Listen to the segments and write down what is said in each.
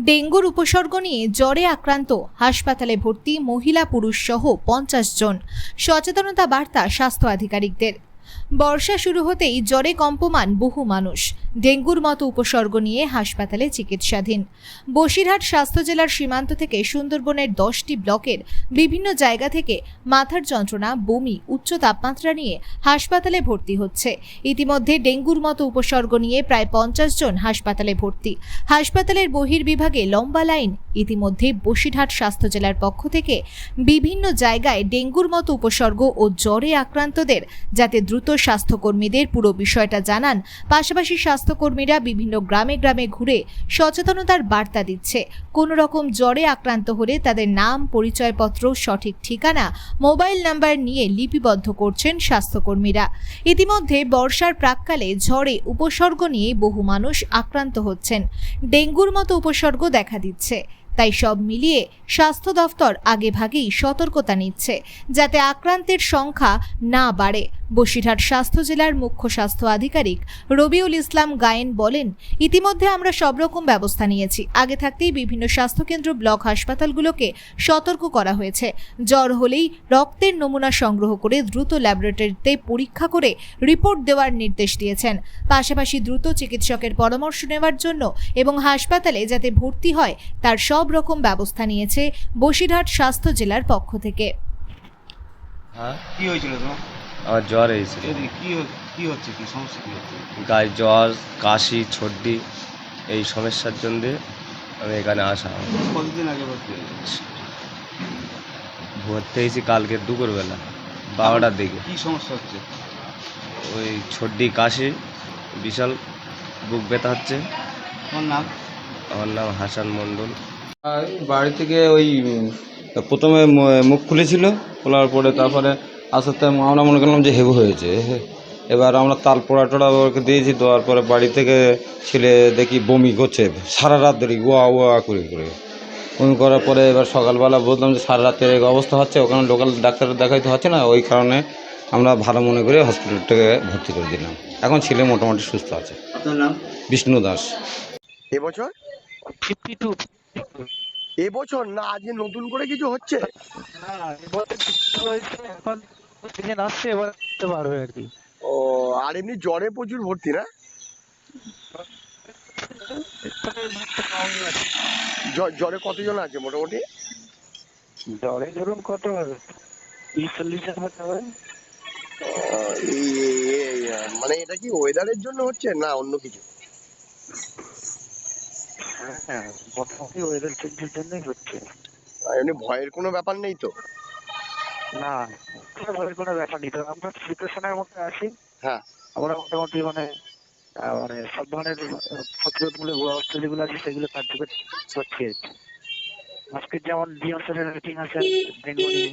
ডেঙ্গুর উপসর্গ নিয়ে জ্বরে আক্রান্ত, হাসপাতালে ভর্তি মহিলা পুরুষ সহ পঞ্চাশ জন। সচেতনতা বার্তা স্বাস্থ্য আধিকারিকদের। বর্ষা শুরু হতেই জ্বরে কম্পমান বহু মানুষ। ডেঙ্গুর মতো উপসর্গ নিয়ে হাসপাতালে চিকিৎসাধীন। বসিরহাট স্বাস্থ্য জেলার সীমান্ত থেকে সুন্দরবনের দশটি ব্লকের বিভিন্ন জায়গা থেকে মাথার যন্ত্রণা, বমি, উচ্চ তাপমাত্রা নিয়ে হাসপাতালে ভর্তি হচ্ছে। ইতিমধ্যে ডেঙ্গুর মতো উপসর্গ নিয়ে প্রায় পঞ্চাশ জন হাসপাতালে ভর্তি। হাসপাতালের বহির্বিভাগে লম্বা লাইন। ইতিমধ্যে বসিরহাট স্বাস্থ্য জেলার পক্ষ থেকে বিভিন্ন জায়গায় ডেঙ্গুর মতো উপসর্গ ও জ্বরে আক্রান্তদের যাতে দ্রুত স্বাস্থ্যকর্মীদের পুরো বিষয়টা জানান। পাশাপাশি স্বাস্থ্যকর্মীরা বিভিন্ন গ্রামে গ্রামে ঘুরে সচেতনতার বার্তা দিচ্ছে। কোনো রকম জ্বরে আক্রান্ত হলে তাদের নাম, পরিচয়পত্র, সঠিক ঠিকানা, মোবাইল নাম্বার নিয়ে লিপিবদ্ধ করছেন স্বাস্থ্যকর্মীরা। ইতিমধ্যে বর্ষার প্রাককালে ঝড়ে উপসর্গ নিয়ে বহু মানুষ আক্রান্ত হচ্ছেন। ডেঙ্গুর মতো উপসর্গ দেখা দিচ্ছে। তাই সব মিলিয়ে স্বাস্থ্য দফতর আগেভাগেই সতর্কতা নিচ্ছে, যাতে আক্রান্তের সংখ্যা না বাড়ে। বসিরহাট স্বাস্থ্য জেলার মুখ্য স্বাস্থ্য আধিকারিক রবিউল ইসলাম গায়েন বলেন, ইতিমধ্যে আমরা সব রকম ব্যবস্থা নিয়েছি। আগে থাকতেই বিভিন্ন স্বাস্থ্যকেন্দ্র, ব্লক হাসপাতালগুলোকে সতর্ক করা হয়েছে। জ্বর হলেই রক্তের নমুনা সংগ্রহ করে দ্রুত ল্যাবরেটরিতে পরীক্ষা করে রিপোর্ট দেওয়ার নির্দেশ দিয়েছেন। পাশাপাশি দ্রুত চিকিৎসকের পরামর্শ নেওয়ার জন্য এবং হাসপাতালে যাতে ভর্তি হয়, তার সব রকম ব্যবস্থা নিয়েছে বসিরহাট স্বাস্থ্য জেলার পক্ষ থেকে। হ্যাঁ? কি হয়েছিল তোমার? আমার জ্বর এদিকে কি কি হচ্ছে? কি সমস্যা কি হচ্ছে? গায়ে জ্বর কাশি সর্দি এই সমস্যার জন্যে আমি এখানে আসা। কতদিন আগে ভর্তি হয়েছে? ভর্তি হয়েছি কালকে দুপুরবেলা বারোটার দিকে। কি সমস্যা হচ্ছে? ওই সর্দি কাশি বিশাল বুক ব্যথা হচ্ছে। তোমার নাম? আমার নাম হাসান মণ্ডল। আর বাড়ি থেকে ওই প্রথমে মুখ খুলেছিল খোলার পরে তারপরে আস্তে আস্তে আমরা মনে করলাম যে হেভু হয়েছে। হে- এবার আমরা তাল পোড়া টোড়া ওকে দিয়েছি দেওয়ার পরে বাড়ি থেকে ছেলে দেখি বমি করছে সারা রাত ধরে ওয়া ওয়া করে করে। বমি করার পরে এবার সকালবেলা বললাম যে সারা রাতের এই অবস্থা হচ্ছে ওখানে লোকাল ডাক্তার দেখাইতে হচ্ছে না ওই কারণে আমরা ভালো মনে করে হসপিটালটাকে ভর্তি করে দিলাম। এখন ছেলে মোটামুটি সুস্থ আছে। নাম? বিষ্ণু দাস। এবছর ফিফটি টু এবছর না আজকে নতুন করে কিছু হচ্ছে? হয়েছে এখন সিজন আসছে এবার করতে পারবে আর কি। ও আর এমনি জ্বরে প্রচুর ভর্তি না? জ্বরে কতজন আছে মোটামুটি? জ্বরে ধরুন কত হবে। তিরিশ চল্লিশ জন হবে মানে এটা কি ওয়েদারের জন্য হচ্ছে না অন্য কিছু? হ্যাঁ হ্যাঁ মোটামুটি ওয়েদার চেঞ্জের জন্যই হচ্ছে। এমনি ভয়ের কোনো ব্যাপার নেই তো? না ভয়ের কোনো ব্যাপার নেই। তবে আমরা প্রিপারেশনের মধ্যে আছি। হ্যাঁ। আমরা মোটামুটি মানে মানে সব ধরনের আহ, প্রতিরোধমূলক ব্যবস্থা যেগুলো আছে সেগুলো কার্যকর করছি আর কি। আজকের যেমন ডিএমসের মিটিং আছে নিয়ে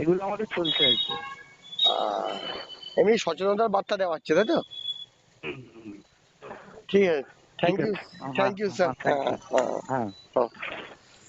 এগুলো আমাদের চলছে আর কি। আহ, এমনি সচেতনতার বার্তা দেওয়া হচ্ছে তাই তো? ঠিক আছে। থ্যাংক ইউ হ্যাঁ, থ্যাংক ইউ স্যার হ্যাঁ, thank you. হ্যাঁ হ্যাঁ। হ্যাঁ আপনি ওই